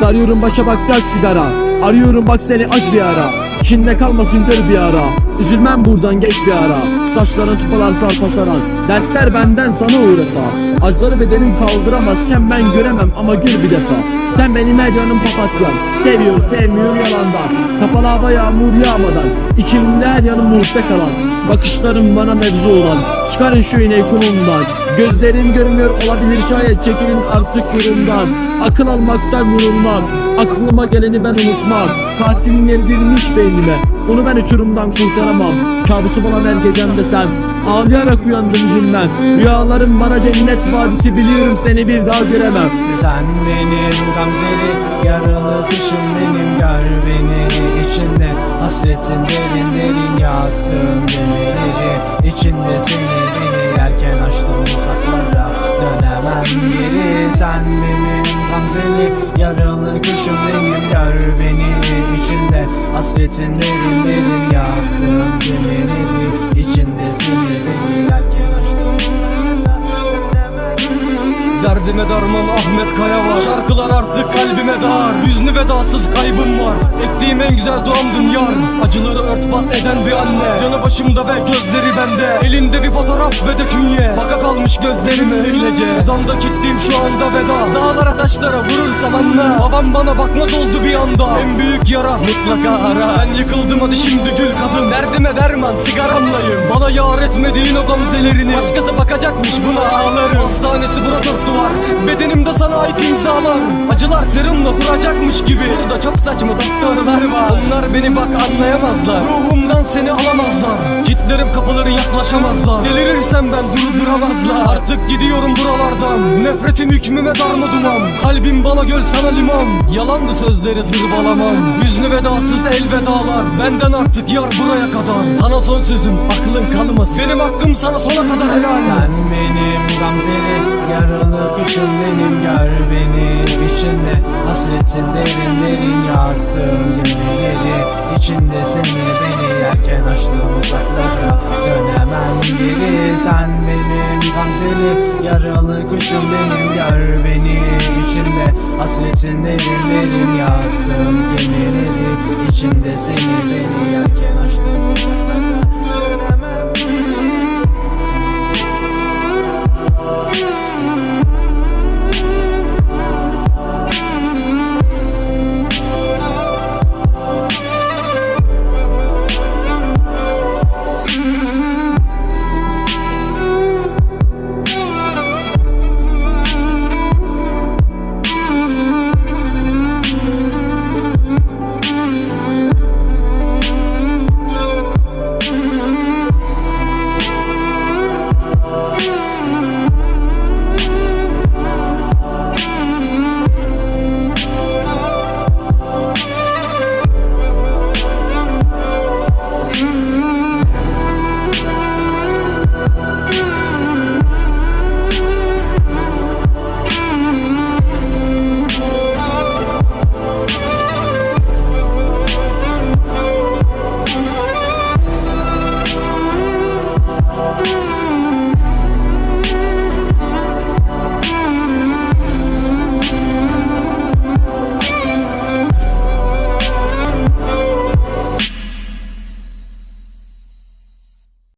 Sarıyorum başa bak bırak sigara. Arıyorum bak seni aç bir ara. İçinde kalmasın gör bir ara. Üzülmem buradan geç bir ara. Saçların tupalar sarpa saran. Dertler benden sana uğrasa. Acıları bedenim kaldıramazken ben göremem ama gül bir defa. Sen benim her yanım papatyan. Seviyor sevmiyor yalandan. Kapalı hava yağmur yağmadan. İçimde her yanım muhte kalan. Bakışlarım bana mevzu olan Çıkarın şu iğneyi kulumdan Gözlerim görmüyor olabilir şayet çekilin artık yolumdan Akıl almaktan yorulmam Aklıma geleni ben unutmam. Katilim yedirmiş beynime Onu ben uçurumdan kurtaramam. Kabusu olan her gecemde sen Ağlayarak uyandım yüzünden. Rüyalarım bana cennet vadisi Biliyorum seni bir daha göremem. Sen benim gamzeli yaralı kuşum benim Gör beni içinde. Hasretin derin derin Yaktım gemileri içinde seni beni Yerken açtım uzaklara dönemem geri. Sen benim gamzeli yaralı benim Gör beni içinde hasretin derin derin Derdime darman Ahmet Kaya var. Şarkılar artık kalbime dar. Hüznü vedasız kaybım var. Ettiğim en güzel duamdın yar. Acıları örtbas eden bir anne. Yanı başımda ve gözleri bende. Elinde bir fotoğraf ve de künye. Baka kalmış gözlerime öylece. Odamda kilitliyim şu anda veda. Dağlara taşlara vurursam anla Babam bana bakmaz oldu bir anda. En büyük yara mutlaka ara. Ben yıkıldım hadi şimdi gül kadın. Derdime derman sigaramlayım. Bana yar etmediğin o gamzelerini. Başkası bakacakmış buna ağlarım. Hastanesi bura dört duvar Bedenimde sana ait imzalar Acılar serumla vuracakmış gibi. Burada çok saçma doktorlar var Onlar beni bak anlayamazlar Ruhumdan seni alamazlar. Kitlerim kapıları yaklaşamazlar. Delirirsem ben durduramazlar Artık gidiyorum buralardan. Nefretim hükmüme darma duman? Kalbim bana göl sana liman Yalandı sözleri zırvalamam. Hüznü vedasız elvedalar. Benden artık yar buraya kadar. Sana son sözüm aklın kalmasın. Benim hakkım sana sona kadar helal. Sen benim gamzeli yaralı kuşum benim. Gör beni içinde hasretin derin derin. Yaktım gemileri içinde seni beni Yerken açtım uzaklara. Dönemem geri. Sen benim gamzeli yaralı kuşum benim. Gör beni içinde. Hasretin derin derin. Yaktım gemileri içinde seni beni. Yerken açtım uzaklara